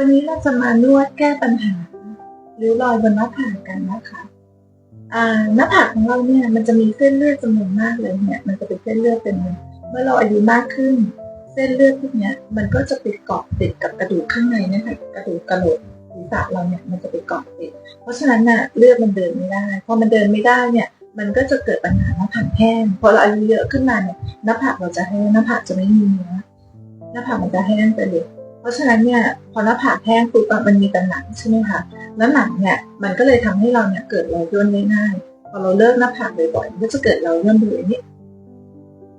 วันนี้เราจะมานวดแก้ปัญหาหริ้วรอยบนหน้าผากกันนะคะอ่าหน้าผากของเราเนี่ยมันจะมีเส้นเลือดจำนวนมากเลยเนี่ย มันจะเป็นเส้นเลือดเป็นเมื่อเราอายุมากขึ้น เส้นเลือดพวกเนี้ยมันก็จะไปเกาะติดกับกระดูกข้างในนะคะกระดูกกระโหลกศีรษะเราเนี่ยมันจะไปเกาะติด เพราะฉะนั้นน่ะเลือดมันเดินไม่ได้พอมันเดินไม่ได้เนี่ย มันก็จะเกิดปัญหาหน้าผากแห้งพอเราอายุเยอะขึ้นมาเนี่ยหน้าผากเราจะแห้งหน้าผากจะไม่มีเนื้อหน้าผากมันจะแห้งไปเลย เพราะฉะนั้นเนี่ยพอหน้าผากแห้งปุ๊บมันมีแต่หนังใช่ไหมคะแล้วหนังเนี่ยมันก็เลยทำให้เราเนี่ยเกิดรอยย่นได้ง่ายพอเราเลิกหน้าผากบ่อยๆมันก็จะเกิดรอยย่นบริเวณนี้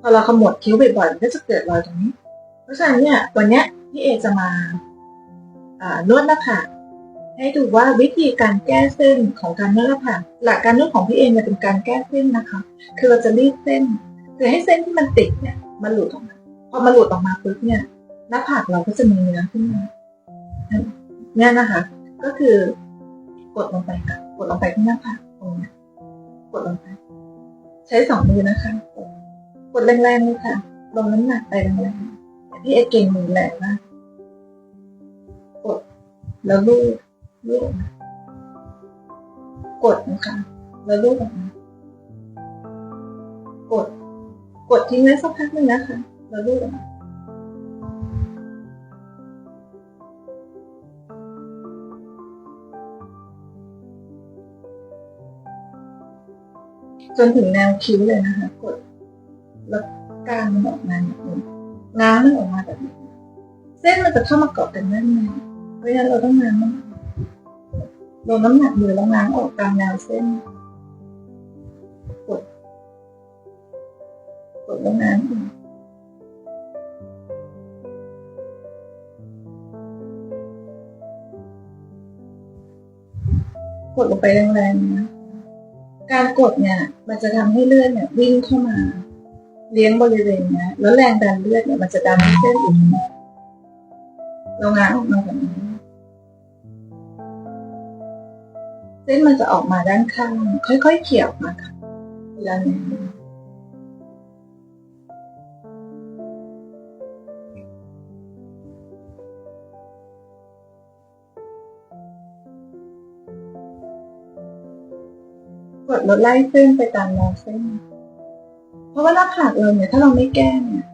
พอเราขมวดคิ้วบ่อยๆมันก็จะเกิดรอยตรงนี้ เพราะฉะนั้นเนี่ยวันเนี้ยพี่เอจะมาอ่านวดหน้าผากให้ดูว่าวิธีการแก้เส้นของการนวดหน้าผากหลักการนวดของพี่เอเนี่ยเป็นการแก้เส้นนะคะ คือเราจะรีดเส้นคือให้เส้นที่มันติดเนี่ยมันหลุดออกมาพอมันหลุดออกมาปุ๊บเนี่ย หน้าผากเราก็จะมีเนื้อขึ้นมาเนี่ยนะคะ ก็คือกดลงไปค่ะ กดลงไปที่หน้าผากตรงนี้กดลงไป ใช้สองมือนะคะ กดแรงๆเลยค่ะ ลงน้ำหนักไปแรงๆพี่เอเก่งมือแรงมากกดแล้วลูบลูบกมากดนะคะแล้วลูบออกมากด กดทิ้งไว้สักพักหนึ่งนะคะ แล้วลูบออกมา จนถึงแนวคิ้วเลยนะคะ กด แล้วกลางมันออกมาแบบนี้ง้างมันออกมาแบบนี้เส้นมันจะเข้ามาเกาะกันแน่นในเพราะฉะนั้นเราต้องง้างมันลงน้ำหนักมือแล้วง้างออกตามแนวเส้น กด กดแล้วง้างอีกดลงไปแรงๆนะ การกดเนี่ย มันจะทำให้เลือดเนี่ยวิ่งเข้ามา เลี้ยงบริเวณนี้แล้วแรงดันเลือดเนี่ยมันจะดันให้เส้นอุดหนุนเราง้างออกมาแบบนี้เส้นมันจะออกมาด้านข้าง ค่อยๆเขี่ยออกมาค่ะทีละนิด กดลดไล่เส้นไปตามแนวเส้น เพราะว่าหน้าผากเราเนี่ยถ้าเราไม่แก้เนี่ย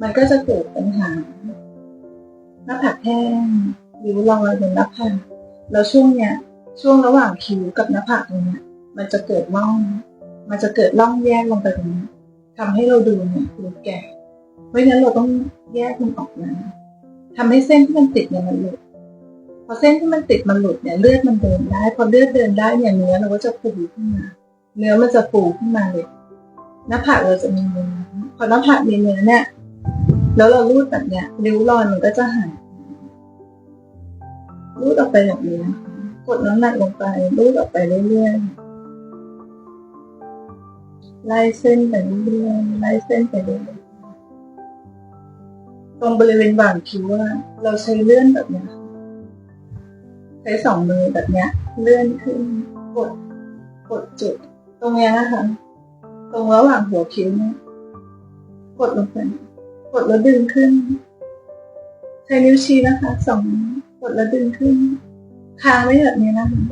มันก็จะเกิดปัญหา หน้าผากแห้งริ้วรอยบนหน้าผากแล้วช่วงเนี้ยช่วงระหว่างคิ้วกับหน้าผากตรงเนี้ยมันจะเกิดร่อง มันจะเกิดร่องแยกลงไปตรงนี้ทำให้เราดูเนี่ยดูแก่ เพราะฉะนั้นเราต้องแยกมันออกมาทำให้เส้นที่มันติดเนี่ยมันหลุด พอเส้นที่มันติดมันหลุดเนี่ยเลือดมันเดินได้พอเลือดเดินได้เนี่ยเนื้อเราก็จะฟูขึ้นมา เนื้อมันจะฟูขึ้นมาเลยหน้าผากเราจะมีเนื้อพอหน้าผากมีเนื้อเนี่ยแล้วเรารูดแบบเนี้ยริ้วรอยมันก็จะหายรูดออกไปแบบนี้นะคะกดน้ำหนักลงไปรูดออกไปเรื่อยๆไล่เส้นไปเรื่อยๆไล่เส้นไปเรื่อยๆตรงบริเวณบ่างคิ้วเราใช้เลื่อนแบบเนี้ยค่ะ ช้สองมือแบบเนี้ย เลื่อนขึ้นกดกดจุด ตรงเนี้ยนะคะ ตรงระหว่างหัวคิ้วเนี่ยกดลงไปกดแล้วดึงขึ้น ใช้นิ้วชี้นะคะสองกดแล้วดึงขึ้น ค้างไว้แบบนี้นะคะ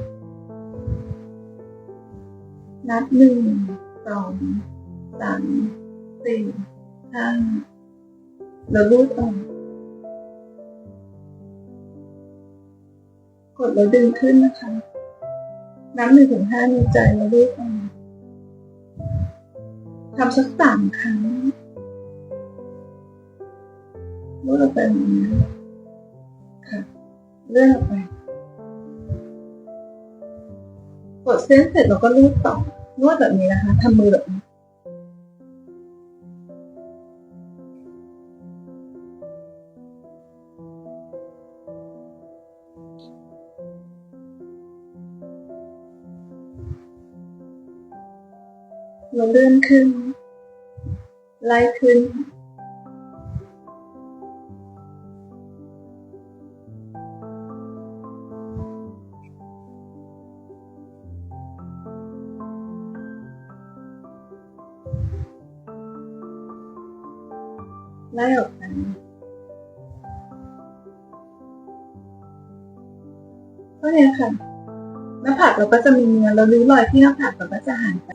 นับหนึ่งสองสามสี่ห้าแล้วรูดออก กดแล้วดึงขึ้นนะคะนับหนึ่งถึงห้าในใจแล้วรูดออกทำสักสามครั้งรูดออกไปแบบนี้ค่ะเลื่อนออกไป กดเส้นเสร็จเราก็รูดต่อนวดแบบนี้นะคะทำมือแบบนี้ เราเลื่อนขึ้น ไล่ขึ้น ไล่ออกไปก็เนี่ยค่ะหน้าผากเราก็จะมีเนื้อแล้วริ้รอยที่หน้าผากเราก็จะหายไป